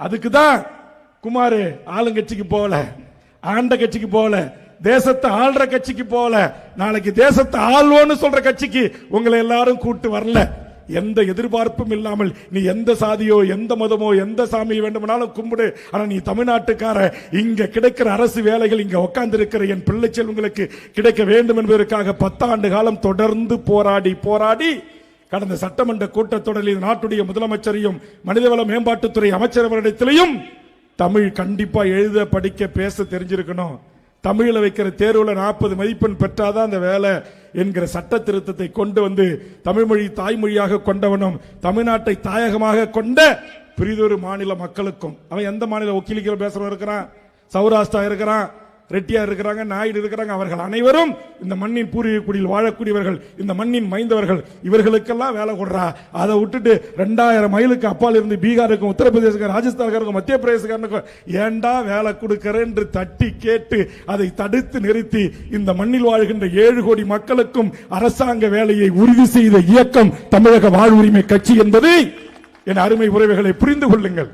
அதுக்கு தான் குமாரு ஆளுங்கட்சிக்கு போகல. ஆண்ட கட்சிக்கு போகல. தேசத்தை ஆள்ற கட்சிக்கு போகல. நாளைக்கு தேசத்தை ஆள்வோன்னு சொல்ற கட்சிக்கு உங்களை எல்லாரும் கூட்டு வரல. எந்த எதிர்பார்ப்பும் இல்லாமல் நீ எந்த சாதியோ எந்த மதமோ எந்த சாமியை வேண்டுமானாலும் கும்பிடு. ஆனால் நீ தமிழ்நாட்டுக்கார இங்க கிடைக்கிற அரசு வேலைகள் இங்க உட்கார்ந்து இருக்கிற என் பிள்ளை செல்வங்களுக்கு கிடைக்க வேண்டும் என்பதற்காக பத்தாண்டு காலம் தொடர்ந்து போராடி போராடி கடந்த சட்டமன்ற கூட்டத்தொடரில் நாட்டுடைய முதலமைச்சரையும் மனிதவள மேம்பாட்டுத்துறை அமைச்சரவரிடத்திலையும் தமிழ் கண்டிப்பா எழுத படிக்க பேச தெரிஞ்சிருக்கணும். தமிழில் வைக்கிற தேர்வுல நாற்பது மதிப்பெண் பெற்றாதான் அந்த வேலை என்கிற சட்ட திருத்தத்தை கொண்டு வந்து தமிழ் மொழி தாய்மொழியாக கொண்டவனும் தமிழ்நாட்டை தாயகமாக கொண்ட பிரிதொரு மாநில மக்களுக்கும். அவன் எந்த மாநில ஒக்கிலிக்கிற பேசுறவன் இருக்கிறான்? சௌராஷ்டிரா இருக்கிறான்? ரெட்டியார் இருக்கிறாங்க நாயுடு இருக்கிறாங்க அவர்கள் அனைவரும் இந்த மண்ணின் பூர்வீக குடியில் வாழக்கூடியவர்கள் இந்த மண்ணின் மைந்தவர்கள். இவர்களுக்கெல்லாம் வேலை கொடுறா. அதை விட்டுட்டு ரெண்டாயிரம் மைலுக்கு அப்பால் இருந்து பீகாருக்கும் உத்தரப்பிரதேசக்காரன் ராஜஸ்தான்காருக்கும் மத்திய பிரதேசக்காரனுக்கும் ஏண்டா வேலை கொடுக்கிறேன் என்று தட்டி கேட்டு அதை தடுத்து நிறுத்தி இந்த மண்ணில் வாழ்கின்ற ஏழு கோடி மக்களுக்கும் அரசாங்க வேலையை உறுதி செய்த இயக்கம் தமிழக வாழ்வுரிமை கட்சி என்பதை. என் அருமை உறவுகளை புரிந்து கொள்ளுங்கள்.